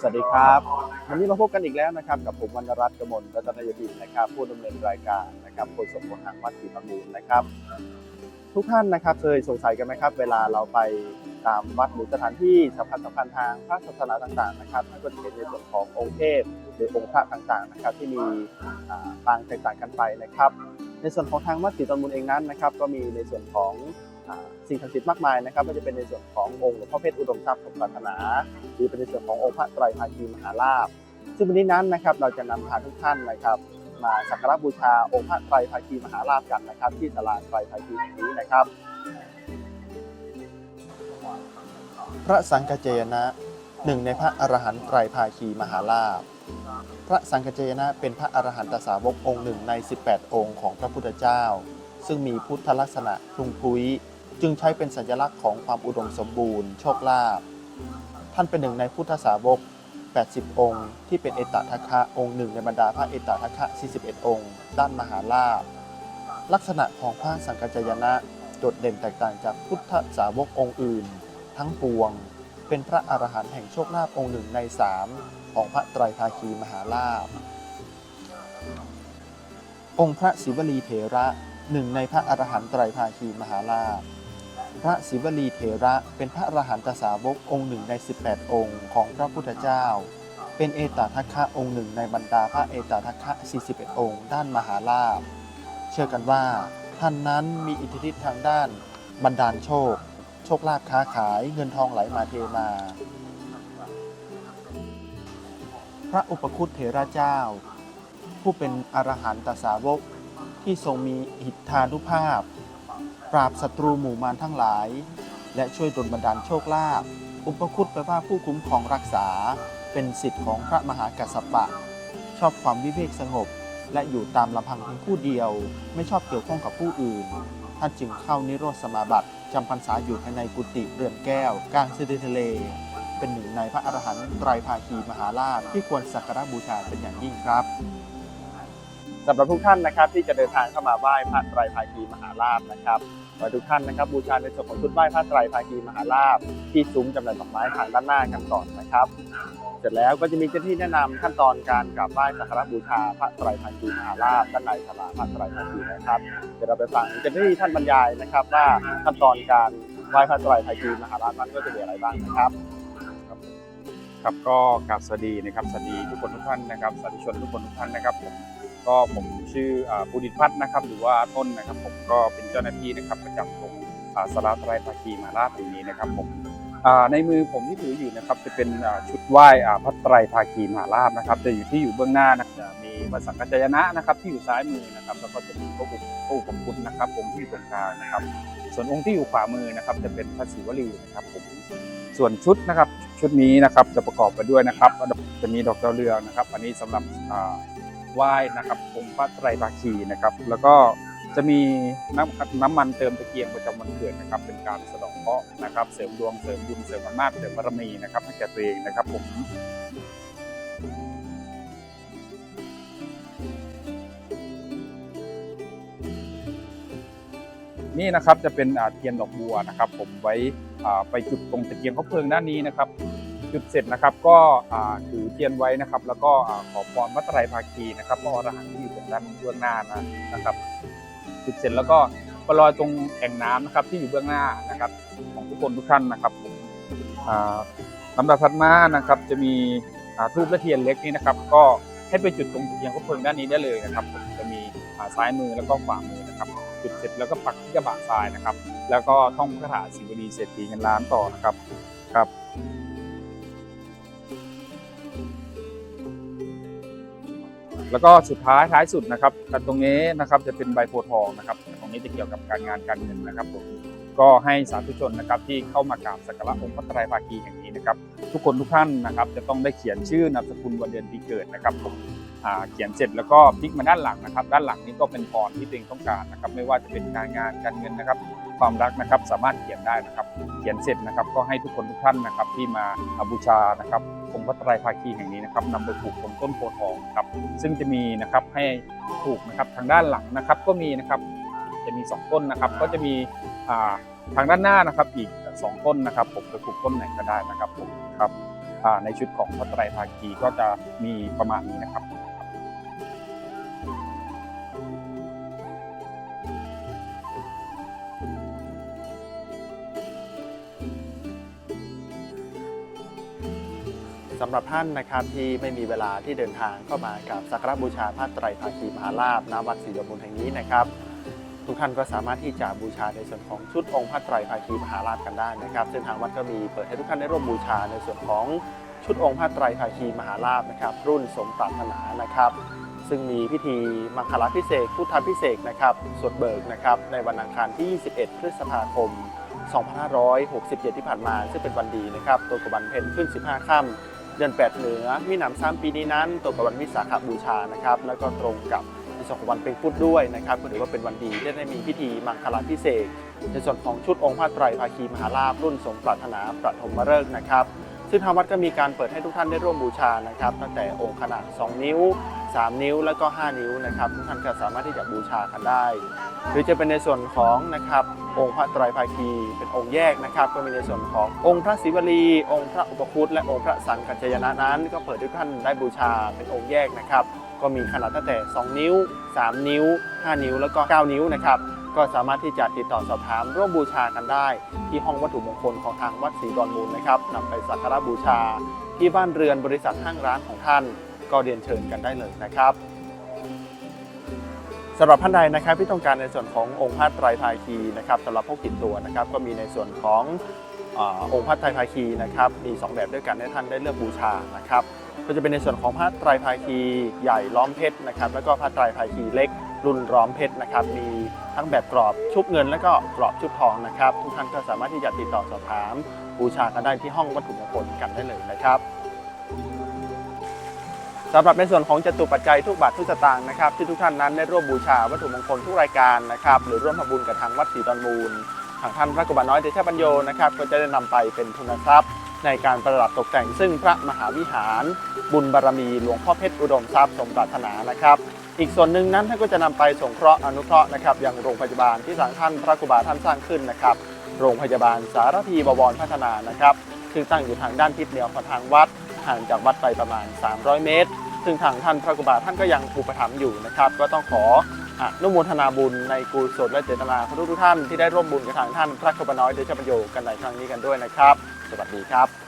สวัสดีครับ วันนี้มาพบกันอีกแล้วนะครับ กับผมวรรณรัตน์กมลรัตนยดินนะครับ ผู้ดำเนินรายการนะครับโฆษกของทางวัดศรีประมูลนะครับ ทุกท่านนะครับเคยสงสัยกันไหมครับ เวลาเราไปตามวัดหรือสถานที่สำคัญสำคัญทางพระศาสนาต่างๆนะครับท่านก็จะเห็นในส่วนขององค์เทพหรือองค์พระต่างๆนะครับ ที่มีอ่าต่างแตกต่างกันไปนะครับ ในส่วนของทางวัดศรีประมูลเองนั้นนะครับ ก็มีในส่วนของ สิ่งศักดิ์สิทธิ์มากมายนะครับไม่ว่าจะเป็นในส่วนขององค์หลวงพ่อเพชรอุดมทรัพย์สมปรารถนา หรือเป็นในส่วนขององค์พระไตรภาคีมหาราชซึ่งวันนี้นั้นนะครับเราจะนำพาทุกท่านนะครับมาสักการะบูชาองค์พระไตรภาคีมหาราชกันนะครับ ที่ศาลาไตรภาคีแห่งนี้นะครับ พระสังฆเจนะหนึ่งในพระอรหันต์ไตรภาคีมหาราชพระสังฆเจนะเป็นพระอรหันตสาวกองค์หนึ่งใน 18 องค์ของพระพุทธเจ้า ซึ่งมีพุทธลักษณะพลุงพลุย จึงใช้เป็นสัญลักษณ์ของความอุดมสมบูรณ์ โชคลาภท่านเป็นหนึ่งในพุทธสาวก 80 องค์ ที่เป็นเอตทัคคะองค์หนึ่งในบรรดาพระเอตทัคคะ 41 องค์ ด้านมหาลาภลักษณะของพระสังกัจจยนะโดดเด่นแตกต่างจากพุทธสาวกองค์อื่น ทั้งปวง เป็นพระอรหันต์แห่งโชคลาภองค์หนึ่งในสามของพระไตรภาคีมหาลาภองค์พระศิวลีเถระหนึ่งในพระอรหันต์ไตรภาคีมหาลาภ พระศิวลีเถระเป็นพระอรหันตสาวกองค์หนึ่งใน 18 องค์ของพระพุทธเจ้า เป็นเอตทัคคะองค์หนึ่งในบรรดาพระเอตทัคคะ 41 องค์ ด้านมหาลาภ เชื่อกันว่า ท่านนั้นมีอิทธิฤทธิ์ทางด้านบันดาลโชค โชคลาภค้าขายเงินทองไหลมาเทมา พระอุปคุตเถระเจ้า ผู้เป็นอรหันตสาวกที่ทรงมีอิทธานุภาพ ราบศัตรูหมู่มารทั้งหลาย และช่วยดลบันดาลโชคลาภอุปคุตแปลว่าผู้คุ้มครองรักษา เป็นสิทธิ์ของพระมหากัสสปะ ชอบความวิเวกสงบ และอยู่ตามลำพังเพียงผู้เดียว ไม่ชอบเกี่ยวข้องกับผู้อื่น ท่านจึงเข้านิโรธสมาบัติจำพรรษาอยู่ภายในกุฏิเรือนแก้ว กลางทะเลทะเล เป็นหนึ่งในพระอรหันต์ไตรภาคีมหาราชที่ควรสักการะบูชาเป็นอย่างยิ่งครับ สำหรับทุกท่านนะครับที่จะเดินทางเข้ามาไหว้พระไตรภาคีมหาราชนะครับขอทุกท่านนะครับบูชาในส่วนของชุดไหว้พระไตรภาคีมหาราชที่ซุ้มจำหน่ายดอกไม้ทางด้านหน้ากันก่อนนะครับ เสร็จแล้วก็จะมีเจ้าหน้าที่แนะนำขั้นตอนการกราบไหว้สักการะบูชาพระไตรภาคีมหาราชด้านในศาลาพระไตรภาคีนะครับเดี๋ยวเราไปฟังเจ้าหน้าที่ท่านบรรยายนะครับ ว่าขั้นตอนการไหว้พระไตรภาคีมหาราชนั้นก็จะมีอะไรบ้างนะครับครับก็กราบสวัสดีนะครับสวัสดีทุกคนทุกท่านนะครับสาธุชนทุกคนทุกท่านนะครับผม ก็ผมชื่ออ่าภูดิพัฒน์นะครับ หรือว่าต้นนะครับ ผมก็เป็นเจ้าหน้าที่นะครับประจำตรงอ่าสาราไตรภาคีมาราชแห่งนี้นะครับผมในมือผมที่ถืออยู่นะครับจะเป็นชุดไหว้พระไตรภาคีมหาราชนะครับจะอยู่ที่อยู่เบื้องหน้านะจะมีพระสังฆจายนะนะครับที่อยู่ซ้ายมือนะครับแล้วก็จะมีพระอุปพระอุปคุตนะครับองค์ที่อยู่ตรงกลางนะครับ ส่วนองค์ที่อยู่ขวามือนะครับจะเป็นพระศิวลีนะครับผมส่วนชุดนะครับชุดนี้นะครับจะประกอบไปด้วยนะครับจะมีดอกดาวเรืองนะครับ อันนี้สำหรับ ไหว้นะครับองค์พระไตรภาคีนะครับ แล้วก็จะมีน้ำน้ำมันเติมตะเกียงประจำวันเกิดนะครับ เป็นการสะเดอกเคราะห์นะครับ เสริมดวงเสริมบุญเสริมอำนาจเสริมบารมีนะครับให้แก่ตัวเองนะครับผมนี่นะครับจะเป็นเทียนดอกบัวนะครับ ผมไว้อ่าไปจุดตรงตะเกียงข้าวเพลิงด้านนี้นะครับ จุดเสร็จนะครับ ก็ถือเทียนไว้นะครับ แล้วก็ขอพรพระไตรภาคีนะครับพระอรหันต์ที่อยู่ตรงด้านเบื้องหน้านะนะครับ จุดเสร็จแล้วก็ไปลอยตรงแอ่งน้ำนะครับ ที่อยู่เบื้องหน้านะครับ ของทุกคนทุกท่านนะครับลำดับถัดมานะครับ จะมีทูบและเทียนเล็กนี้นะครับ ก็ให้ไปจุดตรงเกียงข้าวเพลิงด้านนี้ได้เลยนะครับ จะมีซ้ายมือแล้วก็ขวามือนะครับจุดเสร็จแล้วก็ปักที่กระบะทรายนะครับ แล้วก็ท่องคาถาสิวลีเศรษฐีเงินล้านต่อนะครับครับ แล้วก็สุดท้ายท้ายสุดนะครับตรงนี้นะครับจะเป็นใบโพทองนะครับตรงนี้จะเกี่ยวกับการงานการเงินนะครับผมก็ให้สาธุชนนะครับที่เข้ามากราบสักการะองค์พระไตรภาคีแห่งนี้นะครับ ทุกคนทุกท่านนะครับจะต้องได้เขียนชื่อนามสกุลวันเดือนปีเกิดนะครับผม เขียนเสร็จแล้วก็พลิกมาด้านหลังนะครับ ด้านหลังนี้ก็เป็นพรที่ตัวเองต้องการนะครับ ไม่ว่าจะเป็นการงานการเงินนะครับ ความรักนะครับสามารถเขียนได้นะครับ เขียนเสร็จนะครับก็ให้ทุกคนทุกท่านนะครับ ที่มาบูชานะครับองค์พระไตรภาคีแห่งนี้นะครับนำไปปลูกบนต้นโพธิ์ทองครับซึ่งจะมีนะครับให้ปลูกนะครับทางด้านหลังนะครับก็มีนะครับจะมีสองต้นนะครับ ก็จะมีทางด้านหน้านะครับอีกสองต้นนะครับผมจะปลูกต้นไหนก็ได้นะครับผมครับในชุดของพระไตรภาคีก็จะมีประมาณนี้นะครับ สำหรับท่านนะครับที่ไม่มีเวลาที่เดินทางเข้ามากับสักการบูชาพระไตรภาคีมหาลาภณวัดศรีดมูลแห่งนี้นะครับทุกท่านก็สามารถที่จะบูชาในส่วนของชุดองค์พระไตรภาคีมหาลาภกันได้นะครับซึ่งทางวัดก็มีเปิดให้ทุกท่านได้ร่วมบูชาในส่วนของชุดองค์พระไตรภาคีมหาลาภนะครับ รุ่นสมปรารถนานะครับ ซึ่งมีพิธีมังคลาพิเศษพุทธาพิเศษนะครับสวดเบิกนะครับในวันอังคารที่ 21 พฤษภาคม 2567 ที่ผ่านมา ซึ่งเป็นวันดีนะครับตัวกบันเพ็ญขึ้น 15 ค่ำ เดือน 8 เหนือ มีหนำซ้ำปีนี้นั้นตรงกับวันวิสาขบูชานะครับ แล้วก็ตรงกับในส่วนของวันเป็นพุธด้วยนะครับก็ถือว่าเป็นวันดีที่ได้มีพิธีมังคลาพิเศษในส่วนของชุดองค์พระไตรภาคีมหาลาภรุ่นสมปรารถนาประถมฤกษ์นะครับซึ่งทางวัดก็มีการเปิดให้ทุกท่านได้ร่วมบูชานะครับ ตั้งแต่องค์ขนาด 2 นิ้ว 3 นิ้วแล้วก็ 5 นิ้วนะครับทุกท่านก็สามารถที่จะบูชากันได้ หรือจะเป็นในส่วนของนะครับองค์พระไตรภาคี เป็นองค์แยกนะครับ ก็มีในส่วนขององค์พระศิวลี องค์พระอุปคุตและองค์พระสังกัจจยนะนั้น ก็เปิดให้ทุกท่านได้บูชาเป็นองค์แยกนะครับ ก็มีขนาดตั้งแต่ 2 นิ้ว 3 นิ้ว 5 นิ้วแล้วก็ 9 นิ้วนะครับก็สามารถที่จะติดต่อสอบถามร่วมบูชากันได้ ที่ห้องวัตถุมงคลของทางวัดศรีดอนมูลนะครับนำไปสักการะบูชา ที่บ้านเรือนบริษัทห้างร้านของท่าน ก็เรียนเชิญกันได้เลยนะครับสำหรับท่านใดนะครับที่ต้องการในส่วนขององค์พระไตรภาคีนะครับสำหรับพวกติดตัวนะครับ ก็มีในส่วนขององค์พระไตรภาคีนะครับมี 2 แบบด้วยกันให้ท่านได้เลือกบูชานะครับก็จะเป็นในส่วนของพระไตรภาคีใหญ่ล้อมเพชรนะครับแล้วก็พระไตรภาคีเล็กรุ่นล้อมเพชรนะครับมีทั้งแบบกรอบชุบเงิน และก็กรอบชุบทองนะครับ ทุกท่านก็สามารถที่จะติดต่อสอบถามบูชากันได้ที่ห้องวัตถุมงคลกันได้เลยนะครับ สำหรับในส่วนของจตุปัจจัยทุกบาททุกสตางค์นะครับที่ทุกท่านนั้นได้ร่วมบูชาวัตถุมงคลทุกรายการนะครับหรือร่วมทำบุญกับทางวัดศรีดอนมูลทางท่านพระกุบาน้อยเดชปัญโยนะครับก็จะได้นำไปเป็นทุนทรัพย์ ในการประดับตกแต่งซึ่งพระมหาวิหาร บุญบารมีหลวงพ่อเพชรอุดมทรัพย์สมปรารถนานะครับอีกส่วนหนึ่งนั้นท่านก็จะนำไปสงเคราะห์อนุเคราะห์นะครับอยังโรงพยาบาลที่ทางท่านพระกุบาท่านสร้างขึ้นนะครับโรงพยาบาลสารพีบวรพัฒนานะครับซึ่งตั้งอยู่ทางด้านทิศเหนือของทางวัดห่างจากวัดไปประมาณ 300 เมตร ซึ่งทางท่านพระกุบาท่านก็ยังอุปถัมภ์อยู่นะครับ ก็ต้องขออนุโมทนาบุญในกุศลและเจตนาของทุกท่านที่ได้ร่วมบุญกับทางท่านพระกบน้อยเดชประโยชน์กันในครั้งนี้กันด้วยนะครับ สวัสดีครับ